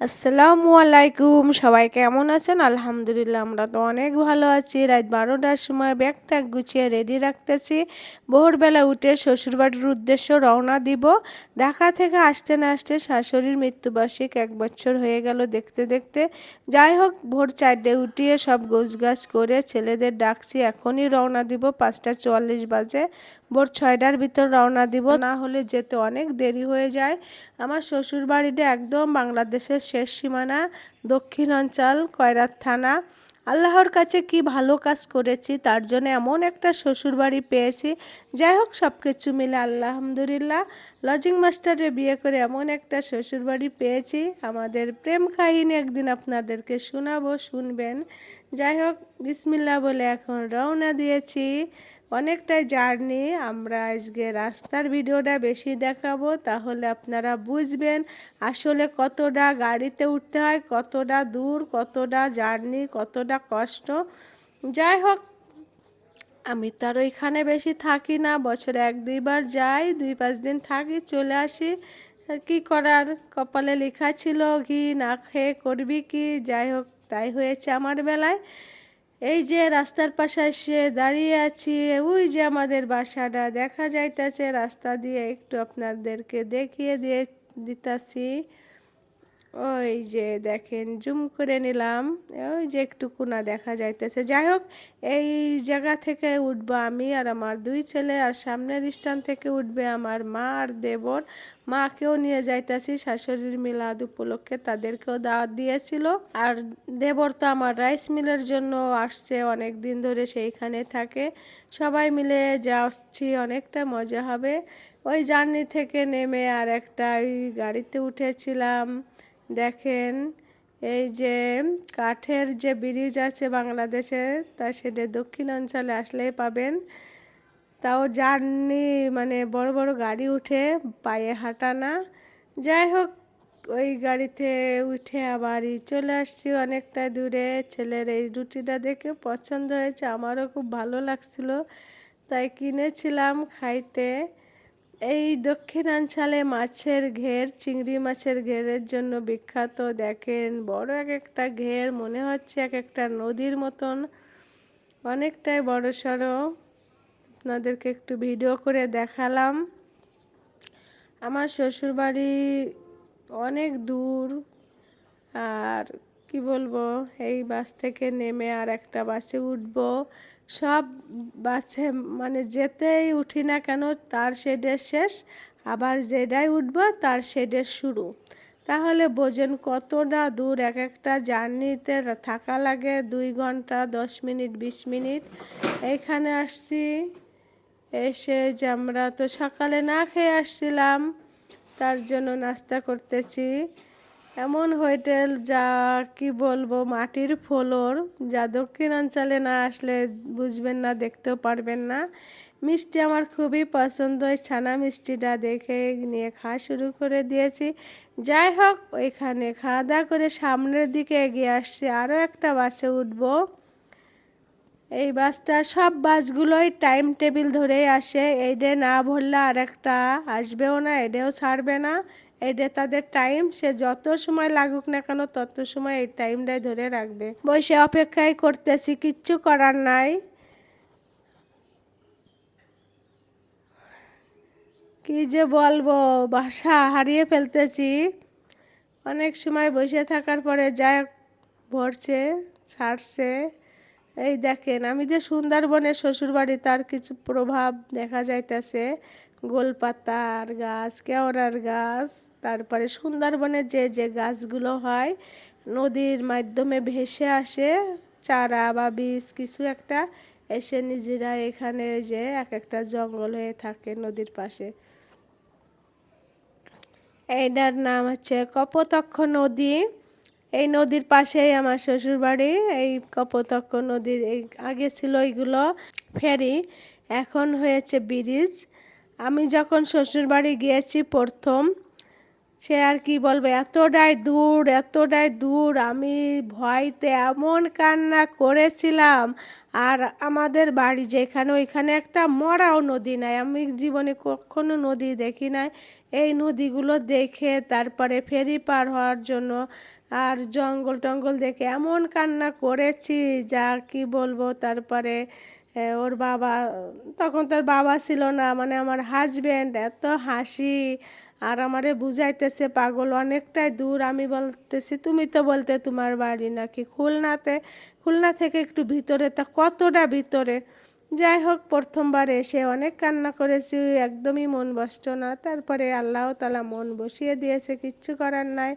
আসসালামু আলাইকুম। সবাই কেমন আছেন? আলহামদুলিল্লাহ, আমরা তো অনেক ভালো আছি। রাত বারোটার সময় ব্যাগটা গুছিয়ে রেডি রাখতেছি। ভোরবেলা উঠে শ্বশুরবাড়ির উদ্দেশ্য রওনা দিব। ঢাকা থেকে আসতে না আসতে শাশুড়ির মৃত্যুবার্ষিক এক বছর হয়ে গেল দেখতে দেখতে। যাই হোক, ভোর চারটে উঠিয়ে সব গোছগাছ করে ছেলেদের ডাকছি, এখনই রওনা দিব। পাঁচটা চুয়াল্লিশ বাজে। ভোর ছয়টার ভিতর রওনা দিব। না হলে যেতে অনেক দেরি হয়ে যায়। আমার শ্বশুরবাড়িটা একদম বাংলাদেশের শেষ সীমানা, দক্ষিণাঞ্চল, কয়রাত থানা। আল্লাহর কাছে কি ভালো কাজ করেছি, তার জন্য এমন একটা শ্বশুর বাড়ি পেয়েছি। যাই হোক সব কিছু মিলে আলহামদুলিল্লাহ। লজিং মাস্টারে বিয়ে করে এমন একটা শ্বশুর বাড়ি পেয়েছি। আমাদের প্রেম কাহিনী একদিন আপনাদেরকে শোনাবো, শুনবেন। যাই হোক বিসমিল্লা বলে এখন রওনা দিয়েছি। অনেকটাই জার্নি। আমরা আজকে রাস্তার ভিডিওটা বেশি দেখাবো, তাহলে আপনারা বুঝবেন আসলে কতটা গাড়িতে উঠতে হয়, কতটা দূর, কতটা জার্নি, কতটা কষ্ট। যাই হোক, আমি তো আর ওইখানে বেশি থাকি না, বছরে এক দুইবার যাই, দুই পাঁচ দিন থাকি, চলে আসি। কি করার? কপালে লেখা ছিল, ঘি না খেয়ে করবি কি? যাই হোক, তাই হয়েছে আমার বেলায়। এই যে রাস্তার পাশে এসে দাঁড়িয়ে আছি, ওই যে আমাদের বাসাটা। দেখা যাইতেছে রাস্তা দিয়ে একটু আপনাদেরকে দেখিয়ে দিয়ে দিতাছি। ওই যে দেখেন, জুম করে নিলাম। ওই যে একটু কোনা দেখা যাইতেছে। যাই হোক, এই জায়গা থেকে উঠবো আমি আর আমার দুই ছেলে আর সামনের স্থান থেকে উঠবে আমার মা আর দেবর। মাকেও নিয়ে যাইতেছি। শাশুড়ির মিলাদ উপলক্ষে তাদেরকেও দাওয়াত দিয়েছিল। আর দেবর তো আমার রাইস মিলের জন্য আসছে, অনেক দিন ধরে সেইখানে থাকে। সবাই মিলে যাচ্ছি, অনেকটা মজা হবে। ওই জার্নি থেকে নেমে আর একটা ওই গাড়িতে উঠেছিলাম। দেখেন, এই যে কাঠের যে ব্রিজ আছে বাংলাদেশে, তা সেটা দক্ষিণাঞ্চলে আসলেই পাবেন। তাও জার্নি মানে বড় বড় গাড়ি উঠে পায়ে হাঁটা না। যাই হোক, ওই গাড়িতে উঠে আবারই চলে আসছি অনেকটা দূরে। ছেলের এই রুটিটা দেখে পছন্দ হয়েছে, আমারও খুব ভালো লাগছিল। তাই কিনেছিলাম খাইতে। এই দক্ষিণাঞ্চলে মাছের ঘের, চিংড়ি মাছের ঘেরের জন্য বিখ্যাত। দেখেন, বড় এক একটা ঘের, মনে হচ্ছে এক একটা নদীর মতন। অনেকটাই বড় সড়ো। আপনাদেরকে একটু ভিডিও করে দেখালাম। আমার শ্বশুরবাড়ি অনেক দূর। আর কি বলব, এই বাস থেকে নেমে আর একটা বাসে উঠবো। সব বাসে মানে যেতেই উঠি না কেন, তার শেডের শেষ, আবার যেটাই উঠবো, তার শেডের শুরু। তাহলে বোঝেন কতটা দূর এক একটা জার্নিতে থাকা লাগে, দুই ঘণ্টা, দশ মিনিট, বিশ মিনিট। এইখানে আসছি, এসে যে আমরা তো সকালে না খেয়ে আসছিলাম, তার জন্য নাস্তা করতেছি। এমন হোটেল যা কি বলব, মাটির ফ্লোর, যা দক্ষিণাঞ্চলে না আসলে বুঝবেন না, দেখতেও পারবেন না। মিষ্টি আমার খুবই পছন্দ ওই ছানা মিষ্টিটা দেখে নিয়ে খাওয়া শুরু করে দিয়েছি। যাই হোক ওইখানে খাওয়া দাওয়া করে সামনের দিকে এগিয়ে আসছি আরও একটা বাসে উঠব। এই বাসটা সব বাসগুলোই টাইম টেবিল ধরেই আসে, এইডে না ভরলে আর একটা আসবেও না এডেও ছাড়বে না। এটা তাদের টাইম সে যত সময় লাগুক না কেন তত সময় এই টাইমটাই ধরে রাখবে। বসে অপেক্ষায় করতেছি, কিচ্ছু করার নাই। কি যে বলব, বাসা হারিয়ে ফেলতেছি। অনেক সময় বসে থাকার পরে যা ভরছে, ছাড়ছে। এই দেখেন, আমি যে সুন্দরবনের শ্বশুরবাড়ি তার কিছু প্রভাব দেখা যাইতেছে গোলপাতার গাছ, কেওড়ার গাছ, তারপরে সুন্দরবনের যে যে গাছগুলো হয়, নদীর মাধ্যমে ভেসে আসে, চারা বা বীজ কিছু একটা এসে নিজেরা এখানে যে এক একটা জঙ্গল হয়ে থাকে নদীর পাশে। এইটার নাম হচ্ছে কপোতক্ষ নদী। এই নদীর পাশেই আমার শ্বশুর বাড়ি এই কপোতক্ষ নদীর এই আগে ছিল এইগুলো ফেরি, এখন হয়েছে ব্রিজ। আমি যখন শ্বশুর বাড়ি গিয়েছি প্রথম, সে আর কি বলব, এতটাই দূর এতটাই দূর, আমি ভয়তে এমন কান্না করেছিলাম। আর আমাদের বাড়ি যেখানে ওইখানে একটা মরাও নদী নাই, আমি জীবনে কখনো নদী দেখি নাই। এই নদীগুলো দেখে তারপরে ফেরি পার হওয়ার জন্য আর জঙ্গল টঙ্গল দেখে এমন কান্না করেছি, যা কি বলব তারপরে ওর বাবা, তখন তার বাবা ছিল না মানে আমার হাজব্যান্ড এত হাসি, আর আমারে বুঝাইতেছে, পাগল অনেকটাই দূর। আমি বলতেছি, তুমি তো বলতে তোমার বাড়ি নাকি খুলনাতে? খুলনা থেকে একটু ভিতরে, তা কতটা ভিতরে? যাই হোক, প্রথমবার এসে অনেক কান্না করেছি, একদমই মন বসতো না। তারপরে আল্লাহ তালা মন বসিয়ে দিয়েছে, কিচ্ছু করার নাই।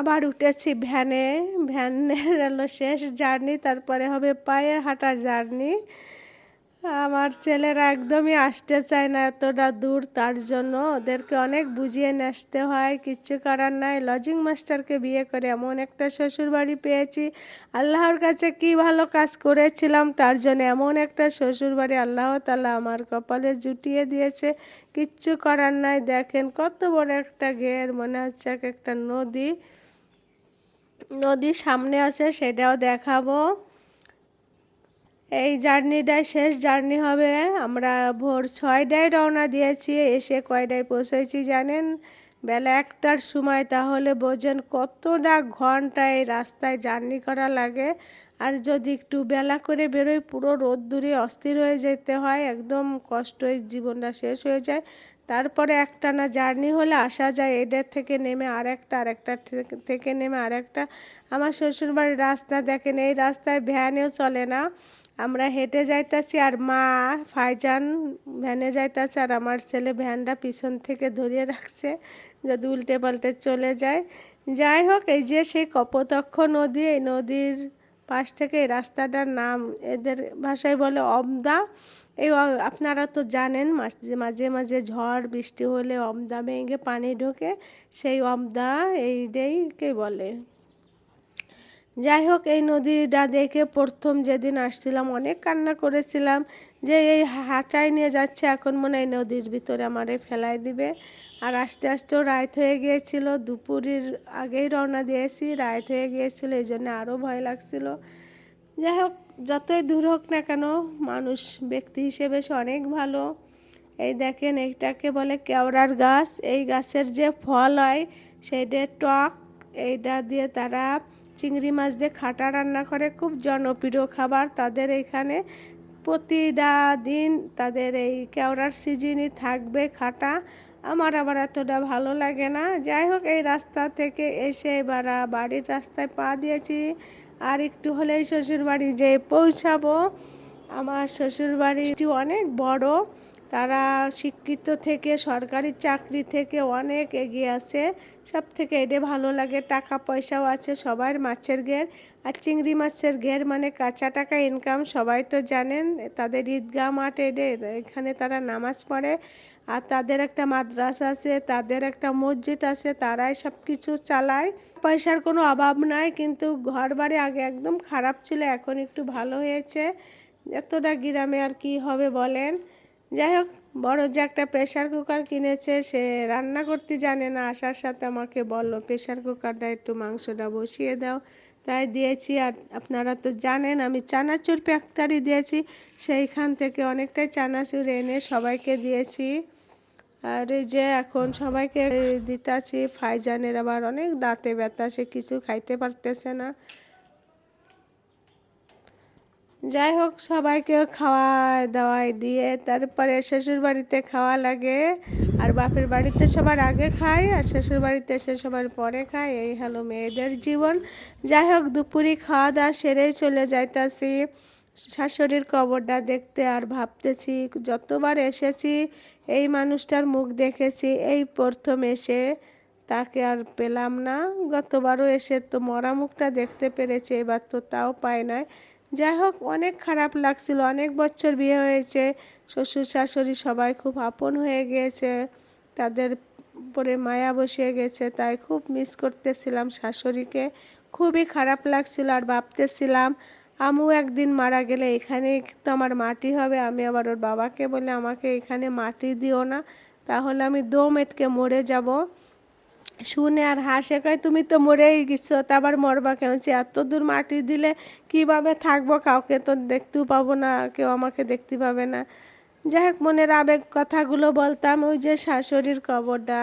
আবার উঠেছি ভ্যানে ভ্যানের হলো শেষ জার্নি, তারপরে হবে পায়ে হাঁটার জার্নি। আমার ছেলেরা একদমই আসতে চায় না এতটা দূর, তার জন্য ওদেরকে অনেক বুঝিয়ে আসতে হয়, কিচ্ছু করার নাই। লজিং মাস্টারকে বিয়ে করে এমন একটা শ্বশুর বাড়ি পেয়েছি। আল্লাহর কাছে কি ভালো কাজ করেছিলাম, তার জন্য এমন একটা শ্বশুর বাড়ি আল্লাহ তালা আমার কপালে জুটিয়ে দিয়েছে। কিচ্ছু করার নাই, দেখেন কত বড় একটা গের মনে হচ্ছে এক একটা নদী। নদীর সামনে আছে, সেটাও দেখাবো। এই জার্নিটাই শেষ জার্নি হবে। আমরা ভোর ছয়টায় রওনা দিয়েছি, এসে কয়টায় পৌঁছেছি জানেন? বেলা একটার সময়, তাহলে বোঝেন কতটা ঘন্টায় রাস্তায় জার্নি করা লাগে। আর যদি একটু বেলা করে বেরোয় পুরো রোদ দূরে অস্থির হয়ে যেতে হয়, একদম কষ্টই জীবনটা শেষ হয়ে যায়। তারপরে একটানা জার্নি হলে আসা যায় এদের থেকে নেমে আর একটা আরেকটা থেকে- থেকে নেমে আরেকটা। আমার শ্বশুরবাড়ির রাস্তা দেখেন, এই রাস্তায় ভ্যানেও চলে না। আমরা হেঁটে যাইতাছি আর মা ফাইজান ভ্যানে যাইতাছে আর আমার ছেলে ভ্যানটা পিছন থেকে ধরিয়ে রাখছে যদি উল্টে পাল্টে চলে যায়। যাই হোক, এই যে সেই কপোতক্ষ নদী, এই নদীর পাশ থেকে রাস্তাটার নাম এদের ভাষায় বলে অমদা। এই আপনারা তো জানেন মাঝে মাঝে মাঝে ঝড়, বৃষ্টি হলে অমদা ভেঙে পানি ঢোকে, সেই অমদা এইটাইকে বলে। যাই হোক, এই নদীটা দেখে প্রথম যেদিন আসছিলাম, অনেক কান্না করেছিলাম যে এই হাঁটাই নিয়ে যাচ্ছে, এখন মনে হয় নদীর ভিতরে আমারে ফেলাই দিবে। আর আস্তে আস্তেও রাত হয়ে গিয়েছিল, দুপুরের আগেই রওনা দিয়েছি, রাত হয়ে গিয়েছিল, এই জন্য আরও ভয় লাগছিল। যাই হোক, যতই দূর হোক না কেন, মানুষ, ব্যক্তি হিসেবে সে অনেক ভালো। এই দেখেন এইটাকে বলে কেওড়ার গাছ। এই গাছের যে ফল হয়, সেইটা টক, এইটা দিয়ে তারা চিংড়ি মাছ দিয়ে খাটা রান্না করে, খুব জনপ্রিয় খাবার। তাদের এইখানে প্রতিটা দিন তাদের এই কেওড়ার সিজনই থাকবে খাটা। আমার আবার এতটা ভালো লাগে না। যাই হোক, এই রাস্তা থেকে এসে এবার বাড়ির রাস্তায় পা দিয়েছি। আর একটু হলেই শ্বশুর বাড়ি যে পৌঁছাবো। আমার শ্বশুর বাড়িটি অনেক বড়। তারা শিক্ষিত থেকে, সরকারি চাকরি থেকে অনেক এগিয়ে আছে। সব থেকে এটা ভালো লাগে টাকা পয়সাও আছে সবার মাছের ঘের। আর চিংড়ি মাছের ঘের মানে কাঁচা টাকা ইনকাম সবাই তো জানেন, তাদের ঈদগাহ মাঠ এদের। এখানে তারা নামাজ পড়ে। আর তাদের একটা মাদ্রাসা আছে, তাদের একটা মসজিদ আছে, তারাই সব কিছু চালায়। পয়সার কোনো অভাব নাই, কিন্তু ঘর বাড়ি আগে একদম খারাপ ছিল, এখন একটু ভালো হয়েছে। এতটা গ্রামে আর কি হবে বলেন? যাই হোক, বড় যে একটা প্রেশার কুকার কিনেছে, সে রান্না করতে জানে না, আসার সাথে আমাকে বলল প্রেশার কুকারটা একটু মাংসটা বসিয়ে দাও। তাই দিয়েছি, আর আপনারা তো জানেন, আমি চানাচুর ফ্যাক্টরি দিয়েছি, সেইখান থেকে অনেকটাই চানাচুর এনে সবাইকে দিয়েছি। আর এই যে এখন সবাইকে দিতাছি ফাইজানের আবার অনেক দাঁতে ব্যথা, সে কিছু খাইতে পারতেছে না। যাই হোক, সবাইকে খাওয়া দাওয়াই দিয়ে তারপরে শ্বশুর বাড়িতে খাওয়া লাগে। আর বাপের বাড়িতে সবার আগে খায় আর শ্বশুর বাড়িতে এসে সবার পরে খায়। এই হলো মেয়েদের জীবন। যাই হোক, দুপুরি খাওয়া দাওয়া সেরেই চলে যাইতাছি। শাশুড়ির কবরটা দেখতে আর ভাবতেছি, যতবার এসেছি, এই মানুষটার মুখ দেখেছি, এই প্রথম এসে তাকে আর পেলাম না। গতবারও এসে তো মরা মুখটা দেখতে পেরেছে, এবার তো তাও পায় নাই। যাই হোক, অনেক খারাপ লাগছিল, অনেক বছর বিয়ে হয়েছে, শ্বশুর শাশুড়ি সবাই খুব আপন হয়ে গিয়েছে, তাদের উপরে মায়া বসে গেছে, তাই খুব মিস করতেছিলাম শাশুড়িকে। খুবই খারাপ লাগছিল আর ভাবতেছিলাম আমু একদিন মারা গেলে, এখানে তো আমার মাটি হবে। আমি আবার ওর বাবাকে বলে আমাকে এখানে মাটি দিও না, তাহলে আমি দম এটকে মরে যাব। শুনে আর হাসে, কয়, তুমি তো মরেই গেছো, তা আবার মরবা কেন? এত দূর মাটি দিলে কীভাবে থাকব? কাউকে তো দেখতেও পাবো না, কেউ আমাকে দেখতে পাবে না। যাই হোক, মনের আবেগ কথাগুলো বলতাম, ওই যে শাশুড়ির কবরটা।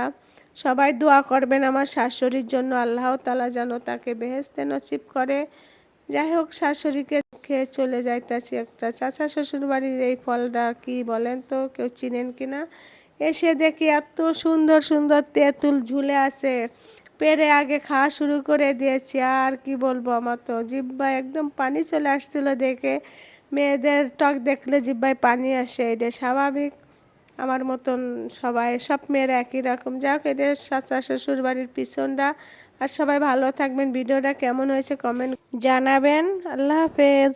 সবাই দোয়া করবেন আমার শাশুড়ির জন্য, আল্লাহ তালা যেন তাকে বেহেস্তে নসিব করে। যাই হোক, শাশুড়িকে খেয়ে চলে যাইতেছি একটা। চাচা শ্বশুর বাড়ির এই ফলটা কি বলেন তো, কেউ চিনেন কি না? এসে দেখি এত সুন্দর সুন্দর তেঁতুল ঝুলে আছে। পেরে আগে খাওয়া শুরু করে দিয়েছি, আর কি বলব আমার তো। জিব্বা একদম পানি চলে আসছিল দেখে। মেয়েদের টক দেখলে জিব্বায় পানি আসে, এটা স্বাভাবিক। আমার মতন সবাই, সব মেয়েরা একই রকম। যাক এটা চাচা শ্বশুর বাড়ির পিছনটা। আর সবাই ভালো থাকবেন। ভিডিওটা কেমন হয়েছে কমেন্ট জানাবেন। আল্লাহ হাফেজ।